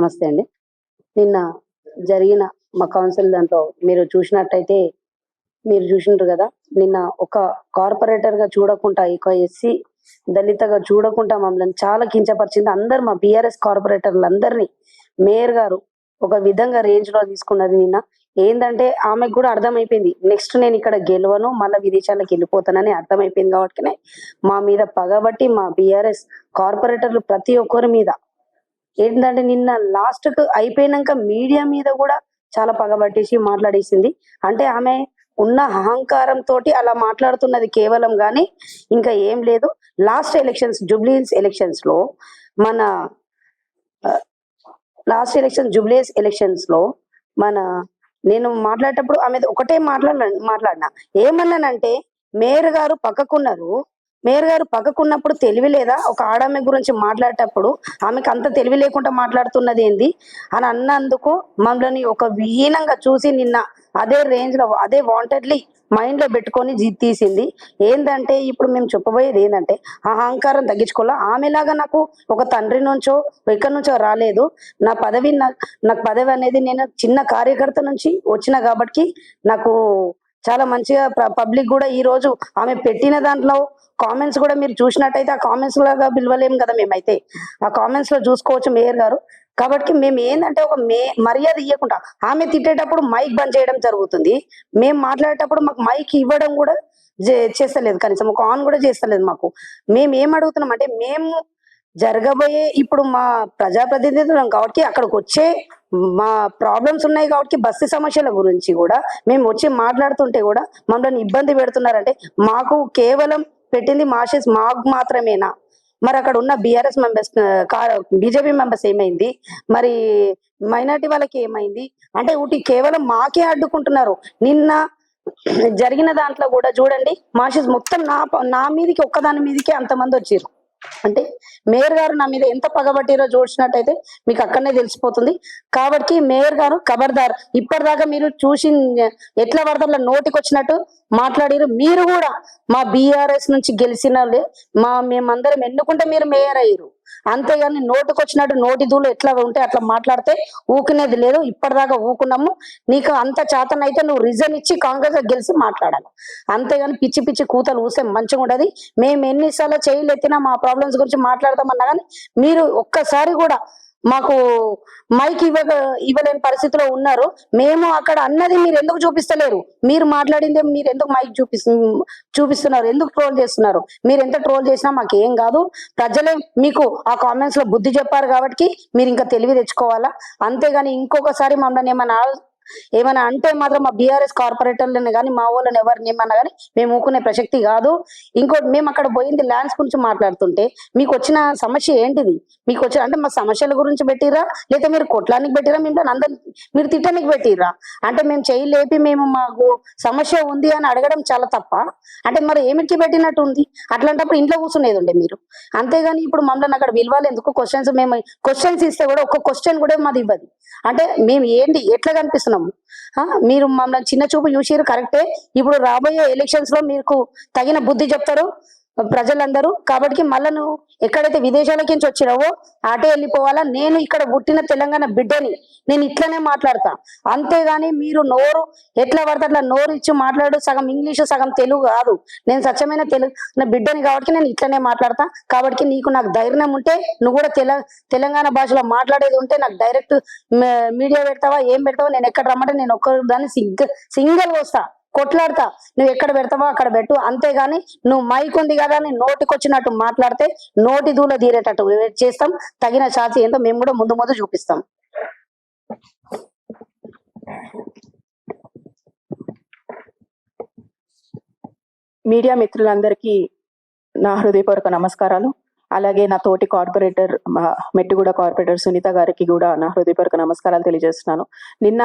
నమస్తే అండి. నిన్న జరిగిన మా కౌన్సిల్ దాంట్లో మీరు చూసినట్టయితే మీరు చూసిండ్రు కదా నిన్న ఒక కార్పొరేటర్గా చూడకుండా ఒక ఎస్సీ దళితగా చూడకుండా మమ్మల్ని చాలా కించపరిచింది. అందరు మా బీఆర్ఎస్ కార్పొరేటర్లు అందరినీ మేయర్ గారు ఒక విధంగా రేంజ్లో తీసుకున్నది నిన్న. ఏంటంటే ఆమెకు కూడా అర్థమైపోయింది. నెక్స్ట్ నేను ఇక్కడ గెలవను మళ్ళీ విదేశాలకు వెళ్ళిపోతానని అర్థమైపోయింది కాబట్టి మా మీద పగబట్టి మా బీఆర్ఎస్ కార్పొరేటర్లు ప్రతి ఒక్కరి మీద ఏంటంటే నిన్న లాస్ట్కు అయిపోయినాక మీడియా మీద కూడా చాలా పగబట్టేసి మాట్లాడేసింది. అంటే ఆమె ఉన్న అహంకారం తోటి అలా మాట్లాడుతున్నది కేవలం గాని ఇంకా ఏం లేదు. లాస్ట్ ఎలక్షన్స్ జూబ్లీస్ ఎలక్షన్స్లో మన లాస్ట్ ఎలక్షన్ జూబ్లీస్ ఎలక్షన్స్లో మన నేను మాట్లాడేటప్పుడు ఆమె ఒకటే మాట్లాడ మాట్లాడినా. ఏమన్నానంటే మేయర్ గారు పక్కకున్నారు. మేయర్ గారు పక్కకున్నప్పుడు తెలివి లేదా? ఒక ఆడమ్మ గురించి మాట్లాడేటప్పుడు ఆమెకు అంత తెలివి లేకుండా మాట్లాడుతున్నది ఏంది? అని అన్నందుకు మమ్మల్ని ఒక విహీనంగా చూసి నిన్న అదే రేంజ్లో అదే వాంటెడ్లీ మైండ్లో పెట్టుకొని జీ- తీసింది. ఏంటంటే ఇప్పుడు మేము చెప్పబోయేది ఏంటంటే ఆ అహంకారం తగ్గించుకోవాలా? ఆమెలాగా నాకు ఒక తండ్రి నుంచో ఎక్కడి నుంచో రాలేదు. నా పదవి నా- నాకు పదవి అనేది నేను చిన్న కార్యకర్త నుంచి వచ్చిన కాబట్టి నాకు చాలా మంచిగా పబ్లిక్ కూడా ఈ రోజు ఆమె పెట్టిన దాంట్లో కామెంట్స్ కూడా మీరు చూసినట్టయితే ఆ కామెంట్స్ లాగా పిలవలేం కదా మేమైతే. ఆ కామెంట్స్లో చూసుకోవచ్చు మేయర్ గారు. కాబట్టి మేము ఏంటంటే ఒక మే మర్యాద ఇవ్వకుండా ఆమె తిట్టేటప్పుడు మైక్ బంద్ చేయడం జరుగుతుంది. మేము మాట్లాడేటప్పుడు మాకు మైక్ ఇవ్వడం కూడా చేస్తలేదు కనీసం ఒక ఆన్ కూడా చేస్తలేదు మాకు. మేము ఏం అడుగుతున్నాం అంటే మేము జరగబోయే ఇప్పుడు మా ప్రజాప్రతినిధులం కాబట్టి అక్కడికి వచ్చే మా ప్రాబ్లమ్స్ ఉన్నాయి కాబట్టి బస్సు సమస్యల గురించి కూడా మేము వచ్చి మాట్లాడుతుంటే కూడా మమ్మల్ని ఇబ్బంది పెడుతున్నారంటే మాకు కేవలం పెట్టింది మాషెస్ మాకు మాత్రమేనా? మరి అక్కడ ఉన్న బీఆర్ఎస్ మెంబర్స్ బీజేపీ మెంబర్స్ ఏమైంది? మరి మైనార్టీ వాళ్ళకి ఏమైంది? అంటే ఊటి కేవలం మాకే అడ్డుకుంటున్నారు. నిన్న జరిగిన దాంట్లో కూడా చూడండి మాషెస్ మొత్తం నా నా మీదకి ఒక్కదాని మీదకి అంతమంది వచ్చారు. అంటే మేయర్ గారు నా మీద ఎంత పగబట్టిరో చూసినట్టయితే మీకు అక్కడనే తెలిసిపోతుంది. కాబట్టి మేయర్ గారు ఖబర్దార్ ఇప్పటిదాకా మీరు చూసి ఎట్లా పడతారు నోటికి వచ్చినట్టు మాట్లాడిరు. మీరు కూడా మా బీఆర్ఎస్ నుంచి గెలిచిన మా మేమందరం ఎన్నుకుంటే మీరు మేయర్ అయ్యారు అంతేగాని నోటికి వచ్చినట్టు నోటి దూలు ఎట్లా ఉంటే అట్లా మాట్లాడితే ఊకునేది లేదు. ఇప్పటిదాకా ఊకున్నాము. నీకు అంత చేతన అయితే నువ్వు రిజన్ ఇచ్చి కాంగ్రెస్లో గెలిచి మాట్లాడాలి. అంతేగాని పిచ్చి పిచ్చి కూతలు ఊసే మంచిగా ఉండదు. మేము ఎన్నిసార్లు చేయలేతినా మా ప్రాబ్లమ్స్ గురించి మాట్లాడతామన్నా కానీ మీరు ఒక్కసారి కూడా మాకు మైక్ ఇవ్వ ఇవ్వలేని పరిస్థితిలో ఉన్నారు. మేము అక్కడ అన్నది మీరు ఎందుకు చూపిస్తలేరు? మీరు మాట్లాడిందే మీరు ఎందుకు మైక్ చూపిస్తు చూపిస్తున్నారు? ఎందుకు ట్రోల్ చేస్తున్నారు? మీరు ఎంత ట్రోల్ చేసినా మాకు ఏం కాదు. ప్రజలే మీకు ఆ కామెంట్స్లో బుద్ధి చెప్పారు కాబట్టి మీరు ఇంకా తెలివి తెచ్చుకోవాలా? అంతేగాని ఇంకొకసారి మమ్మల్ని ఏమైనా ఏమైనా అంటే మాత్రం మా బీఆర్ఎస్ కార్పొరేటర్లను కానీ మా వాళ్ళని ఎవరిని ఏమన్నా కానీ మేము ఊకునే ప్రసక్తి కాదు. ఇంకోటి మేము అక్కడ పోయింది ల్యాండ్స్ గురించి మాట్లాడుతుంటే మీకు వచ్చిన సమస్య ఏంటిది? మీకు వచ్చిన అంటే మా సమస్యల గురించి పెట్టిరా? లేదా మీరు కొట్లానికి పెట్టిరా? మేము అందరి మీరు తిట్టడానికి పెట్టిరా? అంటే మేము చేయి లేపి మేము మాకు సమస్య ఉంది అని అడగడం చాలా తప్ప. అంటే మరి ఏమిటికి పెట్టినట్టు ఉంది? అట్లాంటప్పుడు ఇంట్లో కూర్చునేది ఉండే మీరు. అంతేగాని ఇప్పుడు మమ్మల్ని అక్కడ విలువాలి ఎందుకు? క్వశ్చన్స్ మేము క్వశ్చన్స్ ఇస్తే కూడా ఒక్క క్వశ్చన్ కూడా మాది ఇవ్వదు. అంటే మేము ఏంటి ఎట్లా కనిపిస్తున్నాం? ఆ, మీరు మమ్మల్ని చిన్న చూపు చూసిరు కరెక్టే. ఇప్పుడు రాబోయే ఎలక్షన్స్లో మీకు తగిన బుద్ధి చెప్తారు ప్రజలందరూ. కాబట్టి మళ్ళా నువ్వు ఎక్కడైతే విదేశాలకి నుంచి వచ్చినావో అటే వెళ్ళిపోవాలా? నేను ఇక్కడ పుట్టిన తెలంగాణ బిడ్డని. నేను ఇట్లనే మాట్లాడతా. అంతేగాని మీరు నోరు ఎట్లా పడితే అట్లా నోరు ఇచ్చి మాట్లాడు. సగం ఇంగ్లీషు సగం తెలుగు కాదు. నేను స్వచ్ఛమైన తెలుగు బిడ్డని కాబట్టి నేను ఇట్లనే మాట్లాడతా. కాబట్టి నీకు నాకు ధైర్యం ఉంటే నువ్వు కూడా తెల తెలంగాణ భాషలో మాట్లాడేది ఉంటే నాకు డైరెక్ట్ మీడియా పెడతావా? ఏం పెడతావా? నేను ఎక్కడ రమ్మంటే నేను ఒక్కరు దాన్ని సింగ సింగల్ వస్తా. కొట్లాడతా. నువ్వు ఎక్కడ పెడతావో అక్కడ పెట్టు. అంతేగాని నువ్వు మైక్ ఉంది కదా అని నోటికొచ్చినట్టు మాట్లాడితే నోటి దూల తీరేటట్టు చేస్తాం? తగిన శాతి ఏంటో మేము కూడా ముందు ముందు చూపిస్తాం. మీడియా మిత్రులందరికీ నా హృదయపూర్వక నమస్కారాలు. అలాగే నా తోటి కార్పొరేటర్ మా మెట్టిగూడ కార్పొరేటర్ సునీత గారికి కూడా నా హృదయపూర్వక నమస్కారాలు తెలియజేస్తున్నాను. నిన్న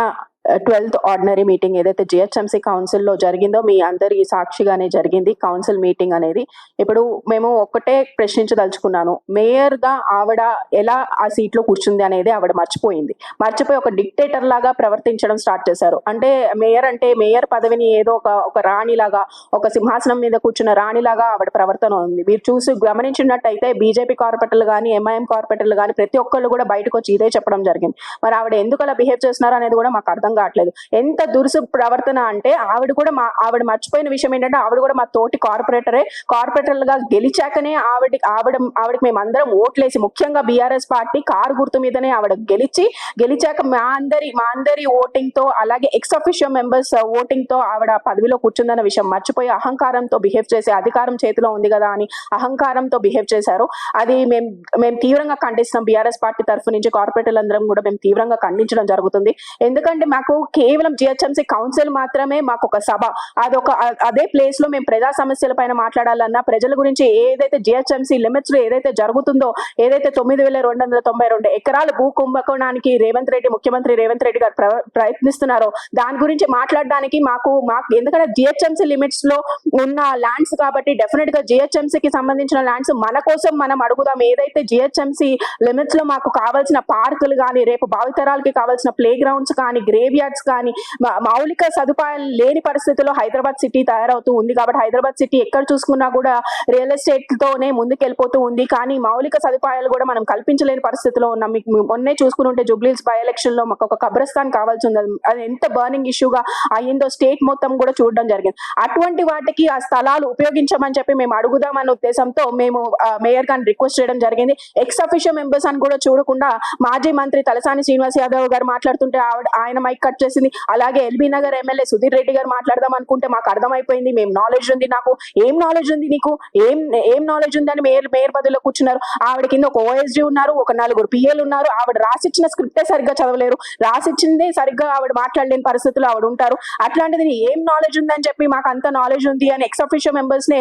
ట్వెల్త్ ఆర్డినరీ మీటింగ్ ఏదైతే జిహెచ్ఎంసీ కౌన్సిల్లో జరిగిందో మీ అందరి సాక్షిగానే జరిగింది కౌన్సిల్ మీటింగ్ అనేది. ఇప్పుడు మేము ఒక్కటే ప్రశ్నించదలుచుకున్నాను. మేయర్గా ఆవిడ ఎలా ఆ సీట్లో కూర్చుంది అనేది ఆవిడ మర్చిపోయింది. మర్చిపోయి ఒక డిక్టేటర్ లాగా ప్రవర్తించడం స్టార్ట్ చేశారు. అంటే మేయర్ అంటే మేయర్ పదవిని ఏదో ఒక ఒక రాణిలాగా ఒక సింహాసనం మీద కూర్చున్న రాణిలాగా ఆవిడ ప్రవర్తన ఉంది. మీరు చూసి గమనించినట్టయితే బీజేపీ కార్పొరేటర్లు కానీ ఎంఐఎం కార్పొరేటర్లు కానీ ప్రతి ఒక్కళ్ళు కూడా బయటకు వచ్చి ఇదే చెప్పడం జరిగింది. మరి ఆవిడ ఎందుకు అలా బిహేవ్ చేస్తున్నారు అనేది కూడా మాకు అర్థం కావట్లేదు. ఎంత దురుసు ప్రవర్తన అంటే ఆవిడ కూడా మా ఆవిడ మర్చిపోయిన విషయం ఏంటంటే ఆవిడ కూడా మా తోటి కార్పొరేటరే. కార్పొరేటర్లుగా గెలిచాకనే ఆవిడ ఆవిడ ఆవిడకి మేము అందరం ఓట్లేసి ముఖ్యంగా బీఆర్ఎస్ పార్టీ కారు గుర్తు మీదనే ఆవిడ గెలిచి గెలిచాక మా అందరి మా అందరి ఓటింగ్తో అలాగే ఎక్స్ అఫిషియల్ మెంబర్స్ ఓటింగ్తో ఆవిడ పదవిలో కూర్చుందన్న విషయం మర్చిపోయి అహంకారంతో బిహేవ్ చేసి అధికారం చేతిలో ఉంది కదా అని అహంకారంతో బిహేవ్ చేశారు. అది మేము మేము తీవ్రంగా ఖండిస్తాం. బీఆర్ఎస్ పార్టీ తరఫు నుంచి కార్పొరేటర్లందరం కూడా మేము తీవ్రంగా ఖండించడం జరుగుతుంది. ఎందుకంటే మాకు కేవలం జిహెచ్ఎంసీ కౌన్సిల్ మాత్రమే మాకు ఒక సభ. అదొక అదే ప్లేస్లో మేము ప్రజా సమస్యల పైన మాట్లాడాలన్నా ప్రజల గురించి ఏదైతే జిహెచ్ఎంసీ లిమిట్స్లో ఏదైతే జరుగుతుందో ఏదైతే తొమ్మిది వేల రెండు వందల తొంభై రెండు ఎకరాల భూ కుంభకోణానికి రేవంత్ రెడ్డి ముఖ్యమంత్రి రేవంత్ రెడ్డి గారు ప్రయత్నిస్తున్నారో దాని గురించి మాట్లాడడానికి మాకు మాకు ఎందుకంటే జిహెచ్ఎంసీ లిమిట్స్లో ఉన్న ల్యాండ్స్ కాబట్టి డెఫినెట్గా జిహెచ్ఎంసీకి కి సంబంధించిన ల్యాండ్స్ మన కోసం మనం అడుగుదాం. ఏదైతే జిహెచ్ఎంసీ లిమిట్స్లో మాకు కావాల్సిన పార్కులు కానీ రేపు భావితరాలకి కావాల్సిన ప్లే గ్రౌండ్స్ కానీ గ్రేవ్ యార్డ్స్ కానీ మౌలిక సదుపాయాలు లేని పరిస్థితుల్లో హైదరాబాద్ సిటీ తయారవుతూ ఉంది కాబట్టి హైదరాబాద్ సిటీ ఎక్కడ చూసుకున్నా కూడా రియల్ ఎస్టేట్ తోనే ముందుకెళ్ళిపోతూ ఉంది. కానీ మౌలిక సదుపాయాలు కూడా మనం కల్పించలేని పరిస్థితిలో ఉన్నాం. మీకు మొన్నే చూసుకుని ఉంటే జూబ్లీస్ బై ఎలక్షన్లో మాకు ఒక కబ్రస్థాన్ కావాల్సి ఉంది అది- ఎంత బర్నింగ్ ఇష్యూగా అయ్యిందో స్టేట్ మొత్తం కూడా చూడడం జరిగింది. అటువంటి వాటికి ఆ స్థలాలు ఉపయోగించమని చెప్పి మేము అడుగుదామన్న ఉద్దేశంతో మేము మేయర్ గారిని రిక్వెస్ట్ చేయడం జరిగింది. ఎక్స్ అఫిషియల్ మెంబర్స్ అని కూడా చూడకుండా మాజీ మంత్రి తలసాని శ్రీనివాస్ యాదవ్ గారు మాట్లాడుతుంటే ఆవిడ ఆయన మైక్ కట్ చేసింది. అలాగే ఎల్బీ నగర్ ఎమ్మెల్యే సుధీర్ రెడ్డి గారు మాట్లాడదాం అనుకుంటే మాకు అర్థమైపోయింది. మేము నాలెడ్జ్ ఉంది నాకు. ఏం నాలెడ్జ్ ఉంది నీకు? ఏం ఏం నాలెడ్జ్ ఉందని మేయర్ మేయర్ పదవిలో కూర్చున్నారు. ఆవిడ కింద ఒక ఓఎస్డి ఉన్నారు ఒక నలుగురు పిఎల్ ఉన్నారు. ఆవిడ రాసిచ్చిన స్క్రిప్టే సరిగ్గా చదవలేరు. రాసిచ్చిందే సరిగ్గా ఆవిడ మాట్లాడలేని పరిస్థితుల్లో ఆవిడ ఉంటారు. అట్లాంటిది ఏం నాలెడ్జ్ ఉందని చెప్పి మాకు అంత నాలెడ్జ్ ఉంది అని ఎక్స్ అఫిషియల్ మెంబర్స్ నే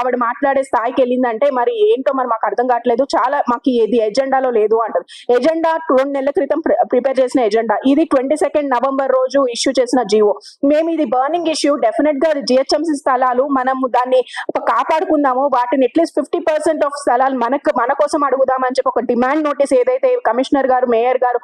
ఆవిడ మాట్లాడే స్థాయికి వెళ్ళిందంటే మరి ఏంటో మరి మాకు అర్థం కావట్లేదు. చాలా మాకు ఇది ఎజెండాలో లేదు అంటది. ఎజెండా రెండు నెలల క్రితం ప్రిపేర్ చేసిన ఎజెండా ఇది ట్వంటీ సెకండ్ నవంబర్ రోజు ఇష్యూ చేసిన జీవో. మేము ఇది బర్నింగ్ ఇష్యూ డెఫినెట్గా జిహెచ్ఎంసీ స్థలాలు. మనము దాన్ని కాపాడుకుందాము. వాటిని అట్లీస్ట్ ఫిఫ్టీ పర్సెంట్ ఆఫ్ స్థలాలు మనకు మన కోసం అడుగుదామని చెప్పి ఒక డిమాండ్ నోటీస్ ఏదైతే commissioner garu mayor garu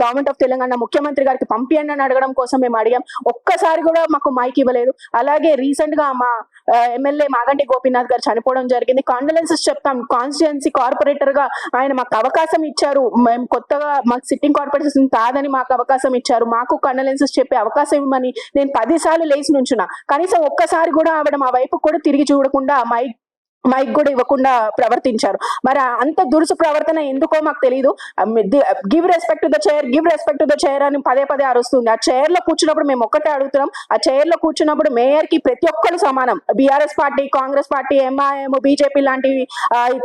government of Telangana ముఖ్యమంత్రి గారికి పంపియండి అని అడగడం కోసం మేము అడిగాం. ఒక్కసారి కూడా మాకు మైక్ ఇవ్వలేదు. అలాగే రీసెంట్గా మా ఎమ్మెల్యే మాగంటి గోపీనాథ్ గారు చనిపోవడం జరిగింది. కాండలెన్సెస్ చెప్తాం. కాన్స్టిట్యున్సీ కార్పొరేటర్గా ఆయన మాకు అవకాశం ఇచ్చారు. మేము కొత్తగా మాకు సిట్టింగ్ కార్పొరేషన్ కాదని మాకు అవకాశం ఇచ్చారు. మాకు కండలెన్సెస్ చెప్పే అవకాశం ఇవ్వమని నేను పది సార్లు లేచి నుంచున్నా. కనీసం ఒక్కసారి కూడా ఆవిడ మా వైపు కూడా తిరిగి చూడకుండా మైక్ మైక్ కూడా ఇవ్వకుండా ప్రవర్తించారు. మరి అంత దురుసు ప్రవర్తన ఎందుకో మాకు తెలియదు give respect the chair give respect the chair అని పదే పదే అరుస్తుంది. ఆ చైర్లో కూర్చున్నప్పుడు మేము ఒక్కటే అడుగుతున్నాం. ఆ చైర్లో కూర్చున్నప్పుడు మేయర్కి ప్రతి ఒక్కరు సమానం. BRS party Congress party MIM BJP లాంటివి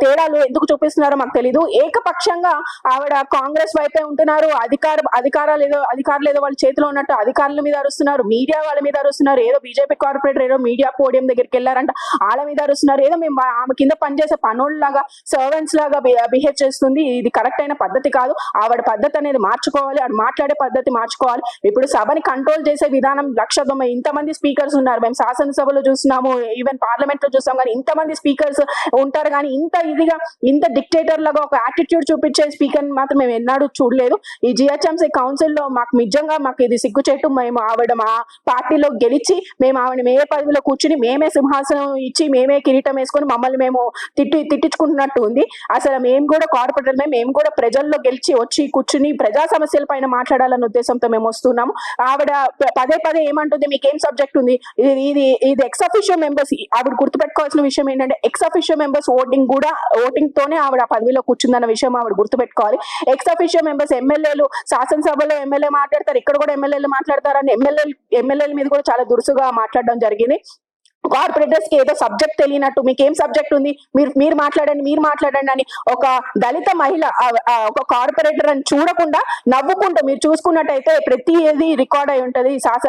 తేడాలు ఎందుకు చూపిస్తున్నారో మాకు తెలియదు ఏకపక్షంగా ఆవిడ కాంగ్రెస్ వైపే ఉంటున్నారు. అధికార అధికారాలు ఏదో అధికారులు ఏదో వాళ్ళ చేతిలో ఉన్నట్టు అధికారుల మీద అరుస్తున్నారు. మీడియా వాళ్ళ మీద అరుస్తున్నారు. ఏదో బీజేపీ కార్పొరేటర్ ఏదో మీడియా పోడియం దగ్గరికి వెళ్ళారంట. వాళ్ళ మీద అరుస్తున్నారు. ఏదో మేము ఆమె కింద పనిచేసే పనుల్లాగా సర్వెంట్స్ లాగా బిహేవ్ చేస్తుంది. ఇది కరెక్ట్ అయిన పద్ధతి కాదు. ఆవిడ పద్ధతి అనేది మార్చుకోవాలి. ఆవిడ మాట్లాడే పద్ధతి మార్చుకోవాలి. ఇప్పుడు సభని కంట్రోల్ చేసే విధానం లక్ష తొంభై ఇంతమంది స్పీకర్స్ ఉన్నారు. మేము శాసనసభలో చూస్తున్నాము ఈవెన్ పార్లమెంట్లో చూస్తాం. కానీ ఇంతమంది స్పీకర్స్ ఉంటారు. కానీ ఇంత ఇదిగా ఇంత డిక్టేటర్ లాగా ఒక యాటిట్యూడ్ చూపించే స్పీకర్ మాత్రం మేము ఎన్నాడు చూడలేదు. ఈ జిహెచ్ఎంసీ కౌన్సిల్లో మాకు నిజంగా మాకు ఇది సిగ్గుచేటు. మేము ఆవిడ మా పార్టీలో గెలిచి మేము ఆవిడ మేమే పదవిలో కూర్చుని మేమే సింహాసనం ఇచ్చి మేమే కిరీటం వేసుకొని మమ్మల్ని మేము తిట్టి తిట్టించుకుంటున్నట్టు ఉంది. అసలు మేము కూడా కార్పొరేటర్ మేము కూడా ప్రజల్లో గెలిచి వచ్చి కూర్చుని ప్రజా సమస్యల పైన మాట్లాడాలన్న ఉద్దేశంతో మేము వస్తున్నాము. ఆవిడ పదే పదే ఏమంటుంది మీకు ఏం సబ్జెక్ట్ ఉంది? ఇది ఇది ఇది ఎక్స్ మెంబర్స్ ఆవిడ గుర్తుపెట్టుకోవాల్సిన విషయం ఏంటంటే ఎక్స్ మెంబర్స్ ఓటింగ్ కూడా ఓటింగ్ తోనే ఆవిడ పదవిలో కూర్చుందన్న విషయం ఆవిడ గుర్తుపెట్టుకోవాలి. ఎక్స్ మెంబర్స్ ఎమ్మెల్యేలు శాసనసభలో ఎమ్మెల్యే మాట్లాడతారు ఇక్కడ కూడా ఎమ్మెల్యేలు మాట్లాడతారు అని ఎమ్మెల్యేలు ఎమ్మెల్యేల మీద కూడా చాలా దురుసుగా మాట్లాడడం జరిగింది. కార్పొరేటర్స్కి ఏదో సబ్జెక్ట్ తెలియనట్టు మీకు ఏం సబ్జెక్ట్ ఉంది? మీరు మీరు మాట్లాడండి మీరు మాట్లాడండి అని ఒక దళిత మహిళ ఒక కార్పొరేటర్ అని చూడకుండా నవ్వుకుంటూ మీరు చూసుకున్నట్టయితే ప్రతి ఏది రికార్డ్ అయి ఉంటది శాస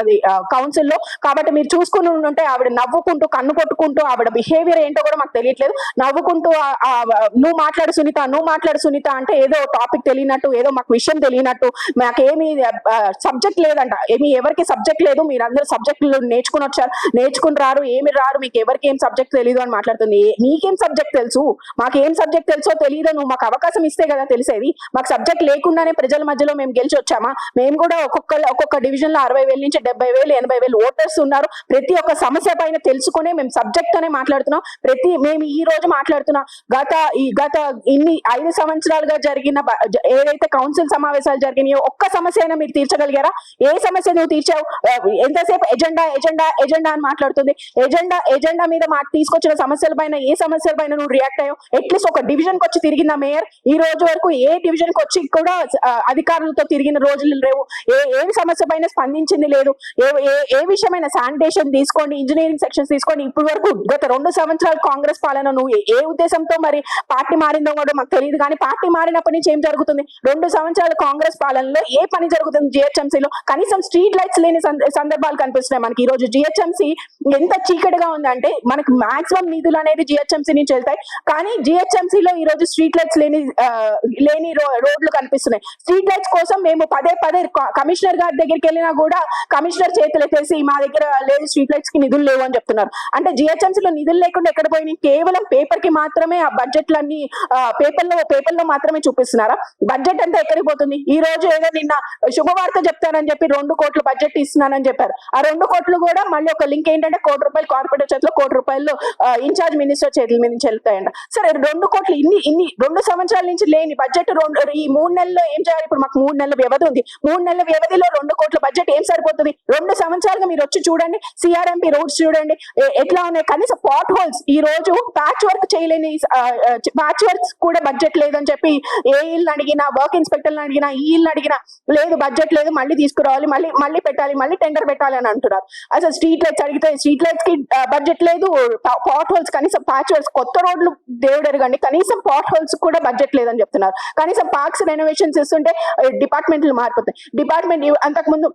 అది కౌన్సిల్లో. కాబట్టి మీరు చూసుకుని ఉంటే ఆవిడ నవ్వుకుంటూ కన్ను కొట్టుకుంటూ ఆవిడ బిహేవియర్ ఏంటో కూడా మాకు తెలియట్లేదు. నవ్వుకుంటూ నువ్వు మాట్లాడు సునీత నువ్వు మాట్లాడు సునీత అంటే ఏదో టాపిక్ తెలియనట్టు ఏదో మాకు విషయం తెలియనట్టు మాకేమీ సబ్జెక్ట్ లేదంట. ఏమి ఎవరికి సబ్జెక్ట్ లేదు మీరు అందరూ సబ్జెక్టులు నేర్చుకుని వచ్చారు నేర్చుకుని రారు ఏమి రారు మీకు ఎవరికి ఏం సబ్జెక్ట్ తెలియదు అని మాట్లాడుతుంది. నీకేం సబ్జెక్ట్ తెలుసు? మాకు ఏం సబ్జెక్ట్ తెలుసో తెలియదు నువ్వు మాకు అవకాశం ఇస్తే కదా తెలిసేది. మాకు సబ్జెక్ట్ లేకుండానే ప్రజల మధ్యలో మేము గెలిచి వచ్చామా? మేము కూడా ఒక్కొక్క ఒక్కొక్క డివిజన్లో అరవై వేల నుంచి డెబ్బై వేలు ఎనభై వేలు ఓటర్స్ ఉన్నారు. ప్రతి ఒక్క సమస్య పైన తెలుసుకునే మేము సబ్జెక్ట్ అనే మాట్లాడుతున్నాం. ప్రతి మేము ఈ రోజు మాట్లాడుతున్నాం. గత ఈ గత ఇన్ని ఐదు సంవత్సరాలుగా జరిగిన ఏదైతే కౌన్సిల్ సమావేశాలు జరిగినాయో ఒక్క సమస్య అయినా మీరు తీర్చగలిగారా? ఏ సమస్య నువ్వు తీర్చావు? ఎంతసేపు ఎజెండా ఎజెండా ఎజెండా అని మాట్లాడుతుంది. ఎజెండా ఎజెండా మీద మాకు తీసుకొచ్చిన సమస్యల పైన ఏ సమస్యల పైన నువ్వు రియాక్ట్ అయ్యావు? అట్లీస్ట్ ఒక డివిజన్కి వచ్చి తిరిగిందా మేయర్ ఈ రోజు వరకు ఏ డివిజన్కి వచ్చి కూడా అధికారులతో తిరిగిన రోజులు లేవు. ఏ ఏ సమస్య పైన స్పందించింది లేదు. ఏ ఏ విషయమైన శానిటేషన్ తీసుకోండి ఇంజనీరింగ్ సెక్షన్స్ తీసుకోండి. ఇప్పటి వరకు గత రెండు సంవత్సరాలు కాంగ్రెస్ పాలన నువ్వు ఏ- ఏ ఉద్దేశంతో మరి పార్టీ మారిందో కూడా మాకు తెలియదు. కానీ పార్టీ మారినప్పటి నుంచి ఏం జరుగుతుంది? రెండు సంవత్సరాల కాంగ్రెస్ పాలనలో ఏ పని జరుగుతుంది? జిహెచ్ఎంసీలో కనీసం స్ట్రీట్ లైట్స్ లేని సందర్భాలు కనిపిస్తున్నాయి మనకి. ఈ రోజు జిహెచ్ఎంసీ ఎంత చీకటిగా ఉందంటే మనకి మాక్సిమం నిధులు అనేది జిహెచ్ఎంసీ నుంచి వెళ్తాయి. కానీ జిహెచ్ఎంసీ లో ఈ రోజు స్ట్రీట్ లైట్స్ లేని లేని రోడ్లు కనిపిస్తున్నాయి. స్ట్రీట్ లైట్స్ కోసం మేము పదే పదే కమిషనర్ గారి దగ్గరికి వెళ్ళినా కూడా కమిషనర్ చేతులు ఎత్తేసి మా దగ్గర లేదు స్ట్రీట్ లైట్స్కి నిధులు లేవు అని చెప్తున్నారు. అంటే జిహెచ్ఎంసీ లో నిధులు లేకుండా ఎక్కడ పోయినాయి? కేవలం పేపర్కి మాత్రమే ఆ బడ్జెట్లన్నీ పేపర్లో పేపర్లో మాత్రమే చూపిస్తున్నారా? బడ్జెట్ అంతా ఎక్కడికి పోతుంది? ఈ రోజు ఏదో నిన్న శుభవార్త చెప్తానని చెప్పి రెండు కోట్ల బడ్జెట్ ఇస్తున్నానని చెప్పారు. ఆ రెండు కోట్లు కూడా మళ్ళీ ఒక లింక్ ఏంటంటే కోటి రూపాయలు కార్పొరేటర్ చేతిలో కోటి రూపాయలు ఇన్ఛార్జ్ మినిస్టర్ చేతుల మీద నుంచి వెళ్తాయంట సరే రెండు కోట్లు ఇన్ని ఇన్ని రెండు సంవత్సరాల నుంచి లేని బడ్జెట్ రెండు ఈ మూడు నెలల్లో ఏం చేయాలి? ఇప్పుడు మాకు మూడు నెలల వ్యవధి ఉంది. మూడు నెలల వ్యవధిలో రెండు కోట్ల బడ్జెట్ ఏం సరిపోతుంది? రెండు సంవత్సరాలుగా మీరు వచ్చి చూడండి సిఆర్ఎంపీ రోడ్స్ చూడండి ఎట్లా ఉన్నాయి? కనీసం పాట్ హోల్స్ ఈ రోజు ప్యాచ్ వర్క్ చేయలేని ప్యాచ్ వర్క్స్ కూడా బడ్జెట్ లేదని చెప్పి ఏ ఇల్లు అడిగినా వర్క్ ఇన్స్పెక్టర్లు అడిగినా ఈ ఇల్లు అడిగినా లేదు బడ్జెట్ లేదు మళ్ళీ తీసుకురావాలి మళ్ళీ మళ్ళీ పెట్టాలి మళ్ళీ టెండర్ పెట్టాలి అని అంటున్నారు. అసలు స్ట్రీట్ లైట్స్ అడిగితే స్ట్రీట్ లైట్స్కి బడ్జెట్ లేదు. పాట్ హోల్స్ కనీసం ప్యాచ్ హోల్స్ కొత్త రోడ్లు దేవుడు ఎరగండి కనీసం పాట్ హోల్స్ కూడా బడ్జెట్ లేదని చెప్తున్నారు. కనీసం పార్క్స్ రెనోవేషన్స్ ఇస్తుంటే డిపార్ట్మెంట్లు మారిపోతాయి. డిపార్ట్మెంట్ అంతకు ముందు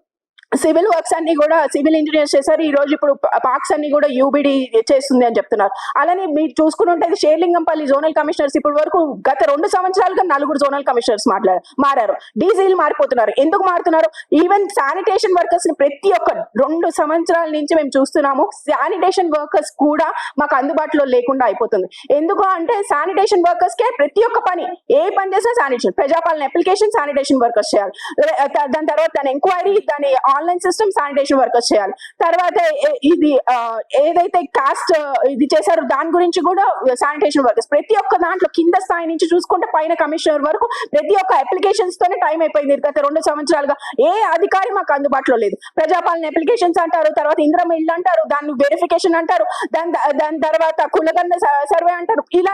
సివిల్ వర్క్స్ అన్ని కూడా సివిల్ ఇంజనీర్స్ చేశారు. ఈ రోజు ఇప్పుడు పార్క్స్ అన్ని కూడా యూబిడి చేస్తుంది అని చెప్తున్నారు. అలానే మీరు చూసుకుని ఉంటే షేర్లింగంపల్లి జోనల్ కమిషనర్స్ ఇప్పటి వరకు గత రెండు సంవత్సరాలుగా నలుగురు జోనల్ కమిషనర్స్ మాట్లాడారు మారారు. డీసీలు మారిపోతున్నారు. ఎందుకు మారుతున్నారు? ఈవెన్ శానిటేషన్ వర్కర్స్ని ప్రతి ఒక్క రెండు సంవత్సరాల నుంచి మేము చూస్తున్నాము. శానిటేషన్ వర్కర్స్ కూడా మాకు అందుబాటులో లేకుండా అయిపోతుంది. ఎందుకు అంటే శానిటేషన్ వర్కర్స్ కే ప్రతి ఒక్క పని ఏ పని చేసినా శానిటేషన్ ప్రజాపాలన అప్లికేషన్ శానిటేషన్ వర్కర్స్ చేయాలి. దాని తర్వాత దాని ఎంక్వైరీ దాని ఆన్లైన్ సిస్టమ్ శానిటేషన్ వర్కర్స్ చేయాలి. తర్వాత ఇది ఏదైతే కాస్ట్ ఇది చేశారో దాని గురించి కూడా శానిటేషన్ వర్కర్స్ ప్రతి ఒక్క దాంట్లో కింద స్థాయి నుంచి చూసుకుంటే పైన కమిషనర్ వరకు ప్రతి ఒక్క అప్లికేషన్స్ తోనే టైం అయిపోయింది. గత రెండు సంవత్సరాలుగా ఏ అధికారి మాకు అందుబాటులో లేదు. ప్రజాపాలన అప్లికేషన్స్ అంటారు తర్వాత ఇంద్రం ఇల్లు అంటారు దాన్ని వెరిఫికేషన్ అంటారు దాని దాని తర్వాత కులగన్న సర్వే అంటారు. ఇలా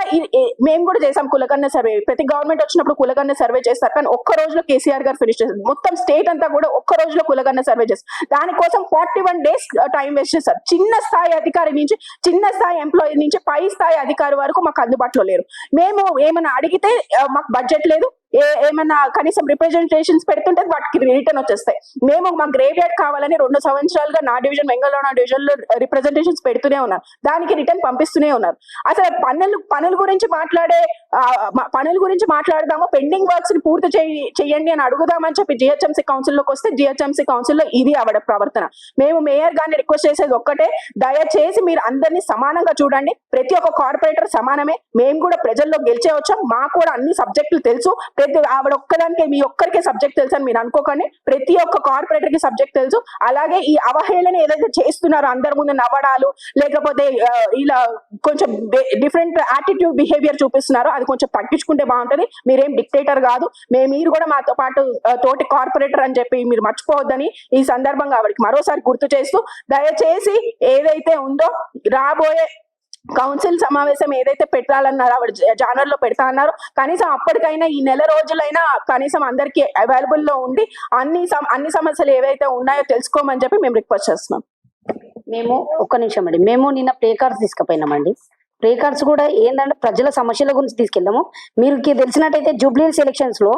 మేము కూడా చేసాం కులగన్న సర్వే ప్రతి గవర్నమెంట్ వచ్చినప్పుడు కులగన్న సర్వే చేస్తారు. కానీ ఒక్క రోజులో కేసీఆర్ గారు ఫినిష్ చేస్తారు మొత్తం స్టేట్ అంతా కూడా ఒక్క రోజులో కులగన్న సర్వే చేస్తారు దానికోసం forty one days time waste చేస్తారు చిన్న స్థాయి అధికారి నుంచి చిన్న స్థాయి ఎంప్లాయీ నుంచి పై స్థాయి అధికారి వరకు మాకు అందుబాటులో లేరు. మేము ఏమైనా అడిగితే uh, మాకు బడ్జెట్ లేదు. ఏ ఏమైనా కనీసం రిప్రజెంటేషన్స్ పెడుతుంటే వాటికి రిటర్న్ వచ్చేస్తాయి. మేము మా గ్రేవ్ యార్డ్ కావాలని రెండు సంవత్సరాలుగా నా డివిజన్ బెంగళూరు నా డివిజన్లో రిప్రజెంటేషన్స్ పెడుతూనే ఉన్నారు. దానికి రిటర్న్ పంపిస్తూనే ఉన్నారు. అసలు పనులు పనుల గురించి మాట్లాడే పనుల గురించి మాట్లాడదాము పెండింగ్ వర్క్స్ని పూర్తి చేయండి అని అడుగుదామని చెప్పి జిహెచ్ఎంసీ కౌన్సిల్లోకి వస్తే జిహెచ్ఎంసీ కౌన్సిల్లో ఇది ఆవిడ ప్రవర్తన. మేము మేయర్ గారిని రిక్వెస్ట్ చేసేది ఒక్కటే. దయచేసి మీరు అందరినీ సమానంగా చూడండి. ప్రతి ఒక్క కార్పొరేటర్ సమానమే. మేము కూడా ప్రజల్లో గెలిచే వచ్చాం. మాకు కూడా అన్ని సబ్జెక్టులు తెలుసు. ప్రతి ఆవిడ ఒక్కదానికి మీ ఒక్కరికే సబ్జెక్ట్ తెలుసు అని మీరు అనుకోకండి. ప్రతి ఒక్క కార్పొరేటర్కి సబ్జెక్ట్ తెలుసు. అలాగే ఈ అవహేళన ఏదైతే చేస్తున్నారో అందరి ముందు నవ్వడాలు లేకపోతే ఇలా కొంచెం డిఫరెంట్ యాటిట్యూడ్ బిహేవియర్ చూపిస్తున్నారో అది కొంచెం తగ్గించుకుంటే బాగుంటది. మీరేం డిక్టేటర్ కాదు. మేము మీరు కూడా మాతో పాటు తోటి కార్పొరేటర్ అని చెప్పి మీరు మర్చిపోవద్దని ఈ సందర్భంగా ఆవిడకి మరోసారి గుర్తు చేస్తూ దయచేసి ఏదైతే ఉందో రాబోయే కౌన్సిల్ సమావేశం ఏదైతే పెట్టాలన్నారో ఆవిడ జానర్లో పెడతా అన్నారు. కనీసం అప్పటికైనా ఈ నెల రోజులైనా కనీసం అందరికి అవైలబుల్లో ఉండి అన్ని అన్ని సమస్యలు ఏవైతే ఉన్నాయో తెలుసుకోమని చెప్పి మేము రిక్వెస్ట్ చేస్తున్నాం. మేము ఒక్క నిమిషం అండి. మేము నిన్న ప్లే కార్డ్స్ తీసుకుపోయినామండి ప్లే కార్డ్స్ కూడా ఏంటంటే ప్రజల సమస్యల గురించి తీసుకెళ్ళాము. మీరు తెలిసినట్టయితే జూబ్లీస్ ఎలక్షన్స్లో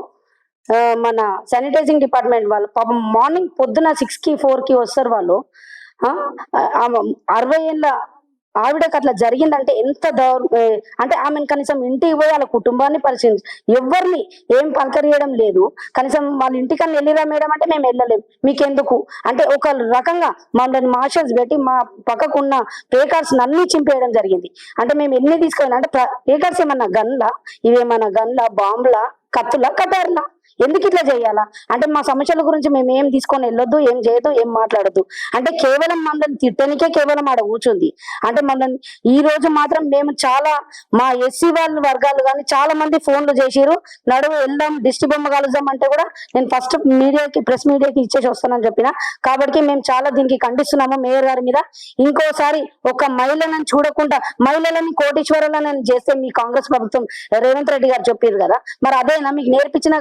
మన శానిటైజింగ్ డిపార్ట్మెంట్ వాళ్ళు పాపం మార్నింగ్ పొద్దున సిక్స్కి ఫోర్కి వస్తారు వాళ్ళు అరవై ఏళ్ళ ఆవిడకి అట్లా జరిగిందంటే ఎంత దౌర్ అంటే ఆమెను కనీసం ఇంటికి పోయి వాళ్ళ కుటుంబాన్ని పరిచయం ఎవరిని ఏం పలకరియడం లేదు. కనీసం వాళ్ళ ఇంటికన్నా వెళ్ళిరా మేడం అంటే మేము వెళ్ళలేము మీకెందుకు? అంటే ఒక రకంగా మమ్మల్ని మార్షల్స్ పెట్టి మా పక్కకున్న పేకర్స్ అన్ని చింపేయడం జరిగింది. అంటే మేము ఎన్ని తీసుకెళ్ళినా అంటే పేకర్స్ ఏమన్నా గన్లా? ఇవేమన్నా గన్లా బాంబులా కత్తులా కటార్లా? ఎందుకు ఇట్లా చేయాలా? అంటే మా సమస్యల గురించి మేము ఏం తీసుకొని వెళ్ళొద్దు ఏం చేయొద్దు ఏం మాట్లాడద్దు. అంటే కేవలం మనల్ని తిట్టనికే కేవలం ఆడ కూర్చుంది. అంటే మనల్ని ఈ రోజు మాత్రం మేము చాలా మా ఎస్సీ వాళ్ళ వర్గాలు కానీ చాలా మంది ఫోన్లు చేసిరు నడువు వెళ్దాం దిష్టి బొమ్మ కలుద్దాం అంటే కూడా నేను ఫస్ట్ మీడియాకి ప్రెస్ మీడియాకి ఇచ్చేసి వస్తానని చెప్పిన. కాబట్టి మేము చాలా దీనికి ఖండిస్తున్నాము మేయర్ గారి మీద. ఇంకోసారి ఒక మహిళలను చూడకుండా మహిళలని కోటీశ్వరులను చేస్తే మీ కాంగ్రెస్ ప్రభుత్వం రేవంత్ రెడ్డి గారు చెప్పారు కదా. మరి అదేనా? మీకు నేర్పించిన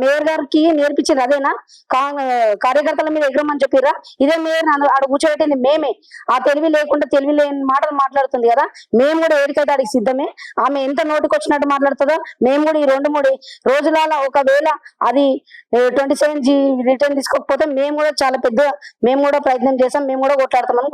మేయర్ గారికి నేర్పించింది అదేనా? కాంగ్ కార్యకర్తల మీద ఎగరమని చెప్పిరా ఇదే మేయర్ నన్ను ఆడ కూర్చోబెట్టింది మేమే. ఆ తెలివి లేకుండా తెలివి లేని మాటలు మాట్లాడుతుంది కదా? మేము కూడా ఏడికైతే ఆడికి సిద్ధమే? ఆమె ఎంత నోటికి వచ్చినట్టు మాట్లాడుతుందో? మేము కూడా ఈ రెండు మూడు రోజులాల ఒకవేళ అది ట్వంటీ సెవెన్ జీ రిటర్న్ తీసుకోకపోతే మేము కూడా చాలా పెద్ద మేము కూడా ప్రయత్నం చేస్తాం మేము కూడా కొట్లాడతామని